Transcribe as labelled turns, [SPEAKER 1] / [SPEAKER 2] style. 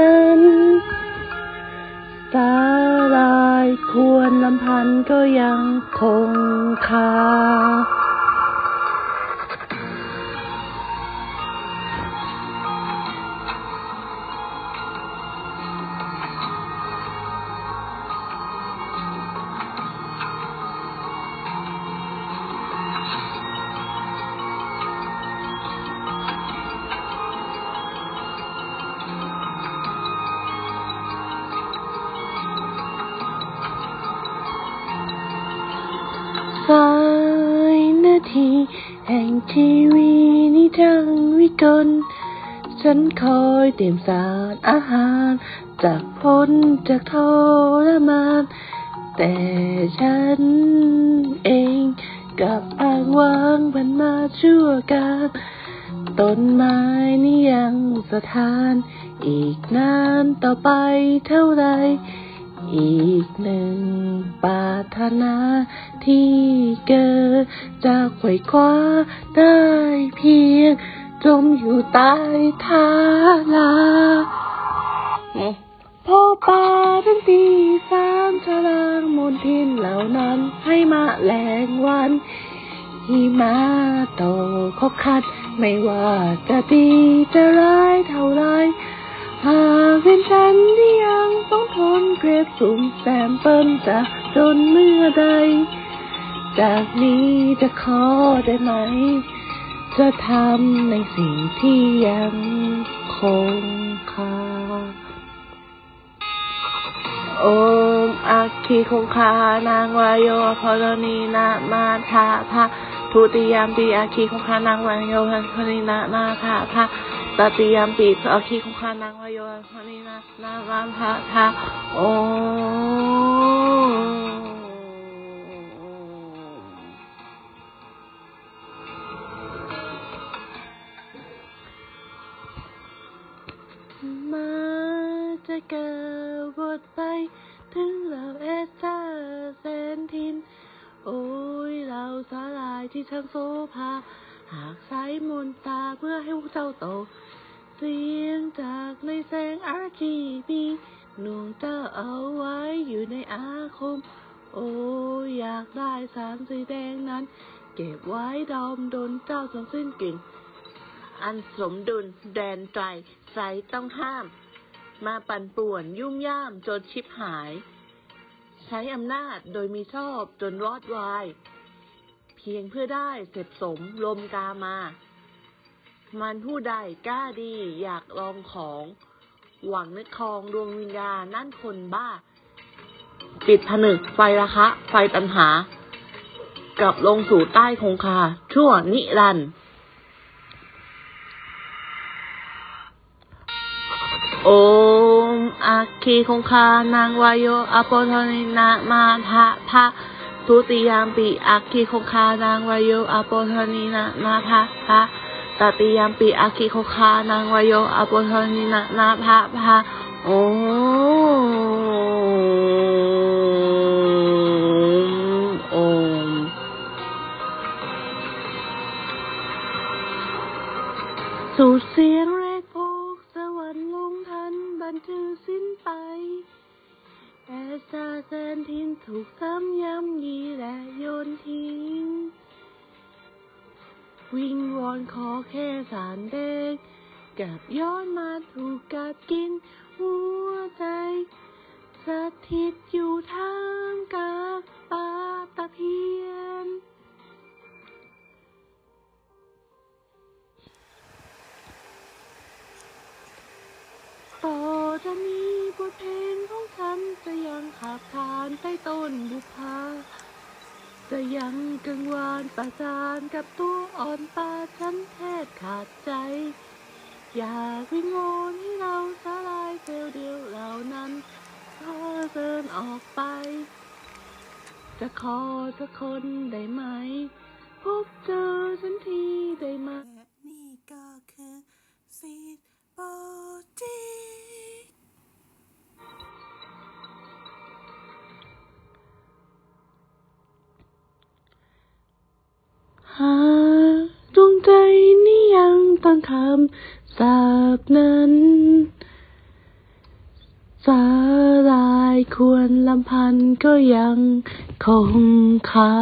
[SPEAKER 1] นั้น สาลายควรลำพันก็ยังคงคา สายนาทีแห่งชีวิตนี้จังวิกลฉันคอยเตรียมสารอาหาร จากพ้นจากทรมานแต่ฉันเองกับอ้างวางมันมาชั่วการต้นไม้นี้ยังสถาน อีกนานต่อไปเท่าไร อีกหนึ่งปาถนาที่เกิดจากไขว่คว้าได้เพียง จมอยู่ใต้ทาลาพ่อป่าทั้งตีสามชลางมนทินเหล่านั้นให้มาแหลงวันหิมะโตคบคัด ไม่ว่าจะดีจะร้ายเท่าไร หากเป็นฉันที่ยังต้องทนเกลียดสุ่มแซมเปิ้ลจะจนเมื่อใด จากนี้จะขอได้ไหม จะทำในสิ่งที่ยังคงคาโอมอาคีคงคานางวายโยพรณีนามาทาพะ ทุติยามปีอาคีคงคานางวายโยพรณีนามาทาพะตติยามปีอาคีคงคานางวายโยพรณีนานามาทาทาโอมมาจะเกิดบทไปถึงเราเอสตาเซนทิน โอ้ยเราสาลายที่ช่างโซภา หากใช้มนตาเพื่อให้พวกเจ้าโต เสียงจากในแสง RGB หน่วงเจ้าเอาไว้อยู่ในอาคม โอ้อยากได้สารสีแดงนั้น เก็บไว้ดอมดนเจ้าจนสิ้นกลิ่นอันสมดุลแดนใจใสต้องห้าม มาปั่นป่วนยุ่มย่ามจนชิบหาย ใช้อำนาจโดยมีชอบจนรอดวาย เพียงเพื่อได้เสร็จสมลมกามา มันผู้ใดกล้าดีอยากลองของ หวังนึกครองดวงวิญญาณนั่นคนบ้าปิดผนึกไฟระคะ ไฟตัณหา กลับลงสู่ใต้คงคา ชั่วนิรันดร์ โอมอาคีคงคานางวายโยอโปโทนินามาทะพะทุติยามปีอาคีคงคานางวายโยอโปโทนินานาภะพะตติยามปีอาคีคงคานางวายโยอโปโทนินานาภะพะโอมอมสูเสียง แอสาเซนทินถูกซ้ำย้ำยีและโยนทิ้ง วิงวอนขอแค่สารเด็กกับย้อนมาถูกกัดกิน หัวใจสถิตอยู่ท่า ต่อจะมีบทเพลงของฉันจะยังขับขานใต้ต้นบุพาจะยังกังวานประสานกับตัวอ่อนปลาฉันแทบขาดใจ อยากวิงวอนให้เราสลายเซลเดียวเหล่านั้นขอเดินออกไป จะขอสักคนได้ไหม พบเจอฉันทีได้ไหม หาดวงใจนี้ยังตั้งคำสาบนั้นสาลายควรลำพันก็ยังคงคา